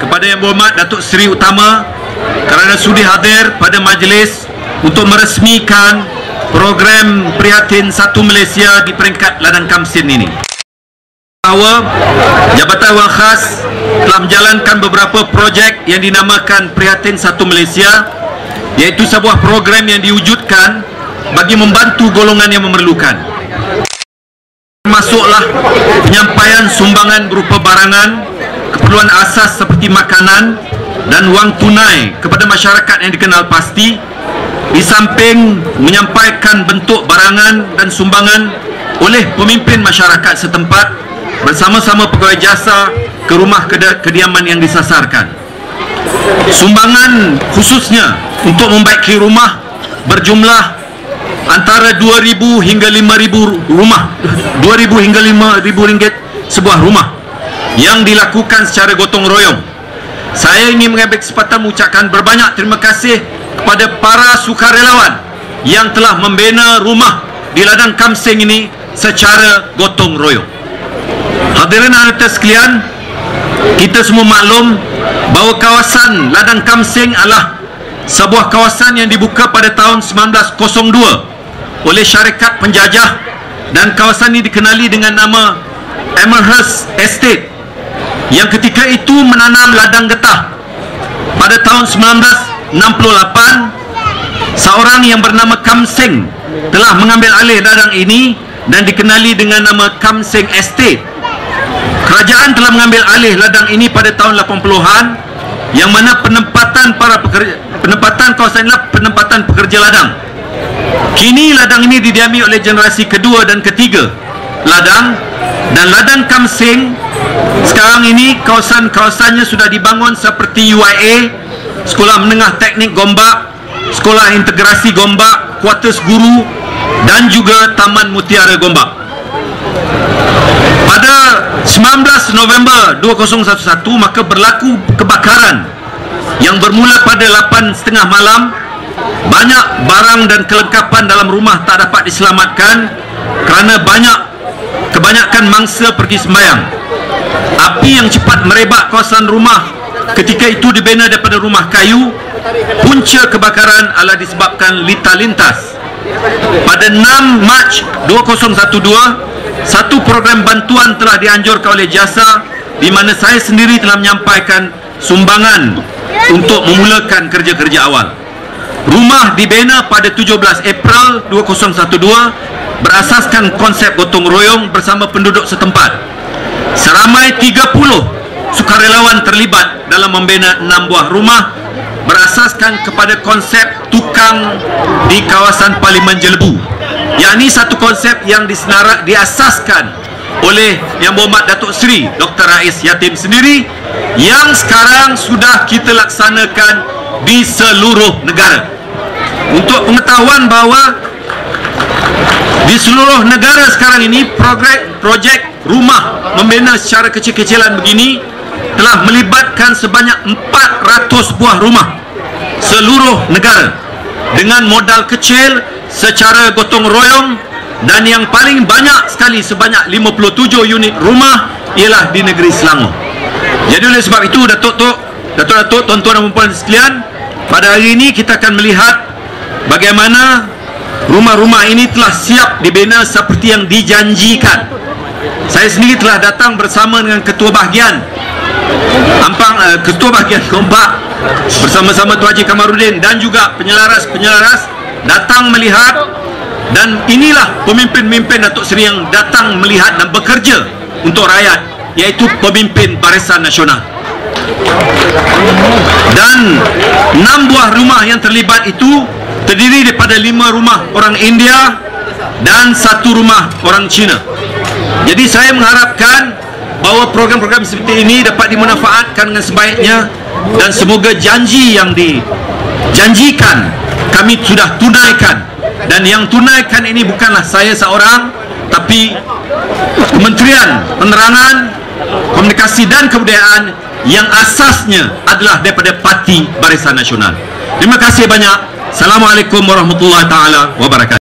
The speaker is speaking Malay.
kepada Yang Berhormat Datuk Seri Utama kerana sudi hadir pada majlis untuk meresmikan program prihatin Satu Malaysia di peringkat Ladang Kamsin ini. Bahawa Jabatan Wang Khas telah menjalankan beberapa projek yang dinamakan Prihatin Satu Malaysia iaitu sebuah program yang diwujudkan bagi membantu golongan yang memerlukan. Masuklah penyampaian sumbangan berupa barangan, keperluan asas seperti makanan dan wang tunai kepada masyarakat yang dikenal pasti di samping menyampaikan bentuk barangan dan sumbangan oleh pemimpin masyarakat setempat bersama-sama pegawai jasa ke rumah kediaman yang disasarkan. Sumbangan khususnya untuk membaiki rumah berjumlah antara 2000 hingga 5000 rumah 2000 hingga 5000 ringgit sebuah rumah yang dilakukan secara gotong royong saya ingin mengambil kesempatan mengucapkan berbanyak terima kasih kepada para sukarelawan yang telah membina rumah di ladang Kamseng ini secara gotong royong. Hadirin hadirat sekalian kita semua maklum bahawa kawasan ladang Kamseng adalah sebuah kawasan yang dibuka pada tahun 1902 oleh syarikat penjajah dan kawasan ini dikenali dengan nama Emerhurst Estate yang ketika itu menanam ladang getah. Pada tahun 1968 seorang yang bernama Kamseng telah mengambil alih ladang ini dan dikenali dengan nama Kamseng Estate. Kerajaan telah mengambil alih ladang ini pada tahun 80-an yang mana penempatan para pekerja, penempatan kawasan ini penempatan pekerja ladang. Kini ladang ini didiami oleh generasi kedua dan ketiga ladang dan ladang Kamseng sekarang ini kawasan-kawasannya sudah dibangun seperti UIA Sekolah Menengah Teknik Gombak Sekolah Integrasi Gombak Kuartus Guru dan juga Taman Mutiara Gombak. Pada 19 November 2011 maka berlaku kebakaran yang bermula pada 8.30 malam. Banyak barang dan kelengkapan dalam rumah tak dapat diselamatkan kerana banyak kebanyakan mangsa pergi sembahyang api yang cepat merebak kawasan rumah ketika itu dibina daripada rumah kayu punca kebakaran adalah disebabkan lita lintas pada 6 Mac 2012 satu program bantuan telah dianjurkan oleh jasa di mana saya sendiri telah menyampaikan sumbangan untuk memulakan kerja-kerja awal Rumah dibina pada 17 April 2012 berasaskan konsep gotong royong bersama penduduk setempat. Seramai 30 sukarelawan terlibat dalam membina 6 buah rumah berasaskan kepada konsep tukang di kawasan Parlimen Jelebu. Yang ini satu konsep yang disenarak diasaskan oleh Yang Berhormat Datuk Seri Dr. Rais Yatim sendiri yang sekarang sudah kita laksanakan di seluruh negara untuk pengetahuan bahawa di seluruh negara sekarang ini projek projek rumah membina secara kecil-kecilan begini telah melibatkan sebanyak 400 buah rumah seluruh negara dengan modal kecil secara gotong royong dan yang paling banyak sekali sebanyak 57 unit rumah ialah di negeri Selangor. Jadi oleh sebab itu Datuk Tok Datuk-datuk, tuan-tuan dan puan sekalian pada hari ini kita akan melihat bagaimana rumah-rumah ini telah siap dibina seperti yang dijanjikan saya sendiri telah datang bersama dengan ketua bahagian. Ampang uh, ketua bahagian Kompak bersama-sama Tuan Haji Kamarudin dan juga penyelaras-penyelaras datang melihat dan inilah pemimpin-pemimpin Datuk Seri yang datang melihat dan bekerja untuk rakyat iaitu pemimpin Barisan Nasional. Dan enam buah rumah yang terlibat itu terdiri daripada lima rumah orang India dan satu rumah orang Cina jadi saya mengharapkan bahawa program-program seperti ini dapat dimanfaatkan dengan sebaiknya dan semoga janji yang dijanjikan kami sudah tunaikan dan yang tunaikan ini bukanlah saya seorang tapi Kementerian Penerangan Komunikasi dan Kebudayaan yang asasnya adalah daripada Parti Barisan Nasional. Terima kasih banyak. Assalamualaikum warahmatullahi taala wabarakatuh.